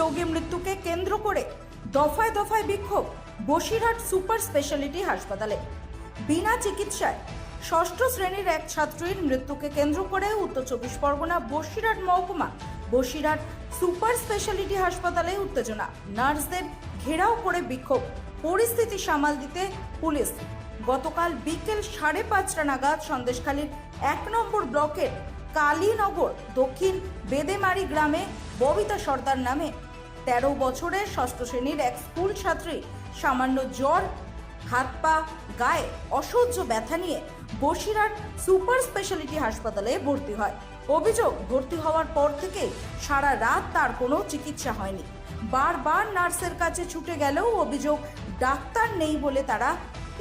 রোগী মৃত্যুকে কেন্দ্র করে দফায় দফায় বিক্ষোভ বসিরহাট সুপার স্পেশালিটি হাসপাতালে। বিনা চিকিৎসায় ষষ্ঠ শ্রেণির এক ছাত্রীর মৃত্যুকে কেন্দ্র করে উত্তর চব্বিশ পরগনা বসিরহাট মহকুমা, বসিরহাট সুপার স্পেশালিটি হাসপাতালে উত্তেজনা। নার্সদের ঘেরাও করে বিক্ষোভ। পরিস্থিতি সামাল দিতে পুলিশ। গতকাল বিকেল সাড়ে পাঁচটা নাগাদ সন্দেশখালীর এক নম্বর ব্লকের কালীনগর দক্ষিণ বেদেমারি গ্রামে ববিতা সর্দার নামে। তেরো বছরের ষষ্ঠ শ্রেণির এক স্কুল ছাত্রী সামান্য জ্বর, হাত পা, গায়ে অসহ্য ব্যথা নিয়ে বসিরহাট সুপার স্পেশালিটি হাসপাতালে ভর্তি হয়। অভিযোগ, ভর্তি হওয়ার পর থেকে সারা রাত তার কোনো চিকিৎসা হয়নি। বারবার নার্সের কাছে ছুটে গেলেও অভিযোগ, ডাক্তার নেই বলে তারা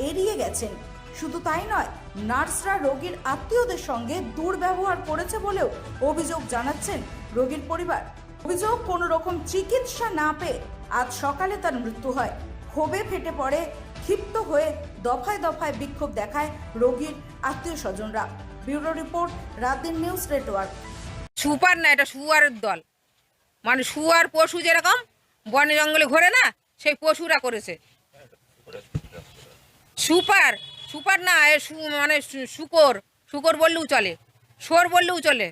এড়িয়ে গেছেন। শুধু তাই নয়, নার্সরা রোগীর আত্মীয়দের সঙ্গে দুর্ব্যবহার করেছে বলেও অভিযোগ জানাচ্ছেন রোগীর পরিবার। অভিযোগ, কোনো রকম চিকিৎসা না পেয়ে আজ সকালে তার মৃত্যু হয়। ক্ষোভে ফেটে পড়ে, ক্ষিপ্ত হয়ে দফায় দফায় বিক্ষোভ দেখায় রোগীর আত্মীয় স্বজনরা। ব্যুরো রিপোর্ট, রাতের নিউজ নেটওয়ার্ক। সুপার না, এটা শুয়ারের দল। মানে শুয়ার পশু যেরকম, বনে জঙ্গলে ঘোরে না, সেই পশুরা করেছে। সুপার সুপার না মানে শুকর। শুকর বললেও চলে শোর বললেও চলে।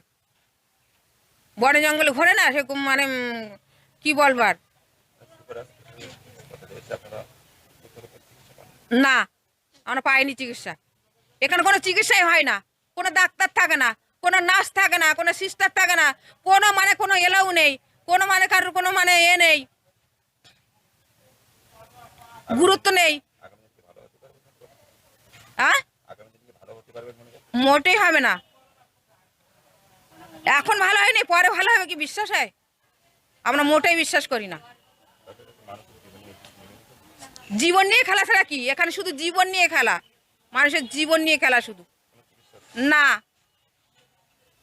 বনে জঙ্গলে ঘোরে না? সেরকম মানে কি বলবার? না আমরা পাইনি চিকিৎসা। এখানে কোনো চিকিৎসাই হয় না। কোনো ডাক্তার থাকে না কোনো নার্স থাকে না কোনো সিস্টার থাকে না। কোনো মানে কোনো এলাও নেই কোনো মানে কারোর কোনো মানে এ নেই। গুরুত্ব নেই। হ্যাঁ মোটেই হবে না। এখন ভালো হয়নি, পরে ভালো হবে কি বিশ্বাস হয়? আমরা মোটেই বিশ্বাস করি না। জীবন নিয়ে খেলা ছাড়া কি? এখানে শুধু জীবন নিয়ে খেলা। মানুষের জীবন নিয়ে খেলা শুধু। না।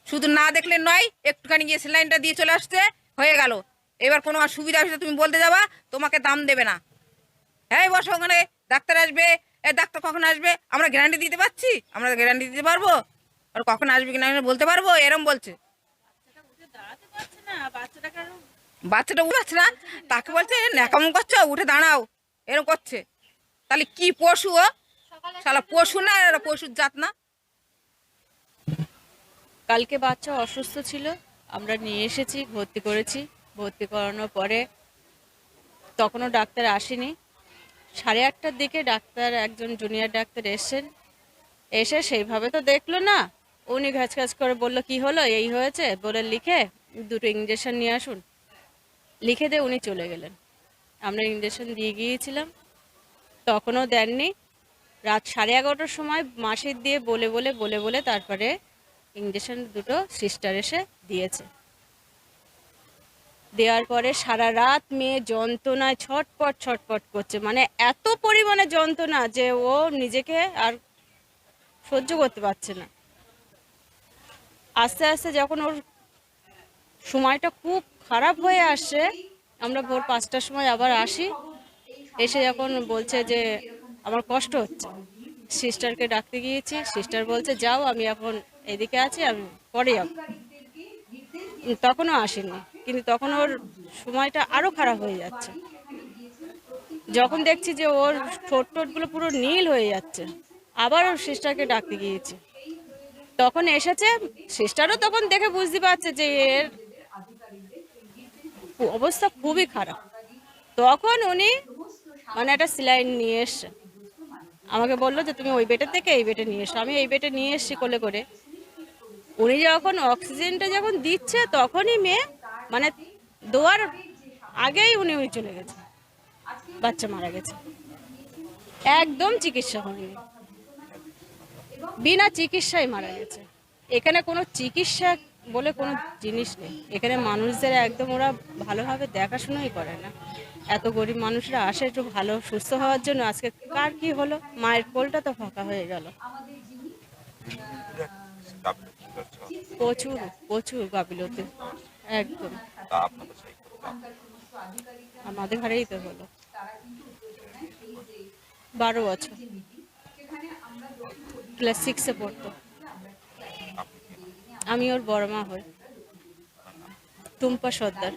শুধু না দেখলে নয়, একটুখানি গিয়ে স্যালাইনটা দিয়ে চলে আসছে হয়ে গেল। এবার কোনো অসুবিধা হচ্ছে তুমি বলতে যাবা, তোমাকে দাম দেবে না। হ্যাঁ বসো ওখানে, ডাক্তার আসবে। এ ডাক্তার কখন আসবে? আমরা গ্যারান্টি দিতে পারছি? আমরা গ্যারান্টি দিতে পারব। আর কখন আসবে কিনা বলতে পারব? এরম বলছে। বাচ্চাটা উঠাচ্ছে না? তাকে বলছে ন্যাকামো করছ উঠে দাঁড়াও। এরকম করছে। তাহলে কি পশু ও? শালা পশু না এরা পশুর জাত না? কালকে বাচ্চা অসুস্থ ছিল আমরা নিয়ে এসেছি ভর্তি করেছি। ভর্তি করানোর পরে তখনও ডাক্তার আসেনি। সাড়ে আটটার দিকে ডাক্তার একজন জুনিয়র ডাক্তার এসেছেন। এসে সেইভাবে তো দেখল না। উনি ঘাচ ঘাচ করে বলল, কি হলো? এই হয়েছে? বলে লিখে দুটো ইঞ্জেকশন নিয়ে আসুন। লিখে দিয়ে উনি চলে গেলেন। আমরা ইঞ্জেকশন দিয়ে গিয়েছিলাম। তখনও দেননি। রাত সাড়ে এগারোটার সময় মাসির দিয়ে বলে বলে বলে বলে তারপরে ইঞ্জেকশন দুটো সিস্টার এসে দিয়েছে। দেওয়ার পরে সারা রাত মেয়ে যন্ত্রণায় ছটপট ছটপট করছে। মানে এত পরিমাণে যন্ত্রণা যে ও নিজেকে আর সহ্য করতে পারছে না। আস্তে আস্তে যখন ওর সময়টা খুব খারাপ হয়ে আসছে আমরা ভোর পাঁচটার সময় আবার আসি। এসে যখন বলছে যে, আমার কষ্ট হচ্ছে। সিস্টারকে ডাকতে গিয়েছি। সিস্টার বলছে, যাও, আমি এখন এদিকে আছি, আমি পরে যাব। তখনও আসেনি। কিন্তু তখন ওর সময়টা আরও খারাপ হয়ে যাচ্ছে। যখন দেখছি যে ওর ঠোঁট টোটগুলো পুরো নীল হয়ে যাচ্ছে, আবার ওর সিস্টারকে ডাকতে গিয়েছি। তখন এসেছে, সিস্টারও তখন দেখে বুঝতে পারছে যে এর অবস্থা খুবই খারাপ। তখন উনি মানে একটা সিলাইন নিয়ে এসছে আমাকে বলল যে, তুমি ওই বেটের থেকে এই বেটে নিয়ে এসো। আমি এই বেটে নিয়ে এসছি কোলে করে। উনি যখন অক্সিজেনটা যখন দিচ্ছে, তখনই মেয়ে মানে দোয়ার আগেই উনি উনি চলে গেছে, বাচ্চা মারা গেছে। একদম চিকিৎসা হয়নি। বিনা চিকিৎসায় মারা গেছে। এখানে কোনো চিকিৎসা বলে কোনো জিনিস নেই। এখানে মানুষদের একদম ওরা ভালোভাবে দেখাশোনাই করে না। এত গরিব মানুষরা আসে একটু ভালো, সুস্থ হওয়ার জন্য আজকে কার কি হলো? মায়ের কোলটা তো ফাঁকা হয়ে গেল। প্রচুর প্রচুর গাফিলতি। একদম। আমাদের ঘরেই তো হলো। বারো বছর। ক্লাস সিক্সে পড়তো। আমি ওর বড় মা হই। টুম্পা সর্দার।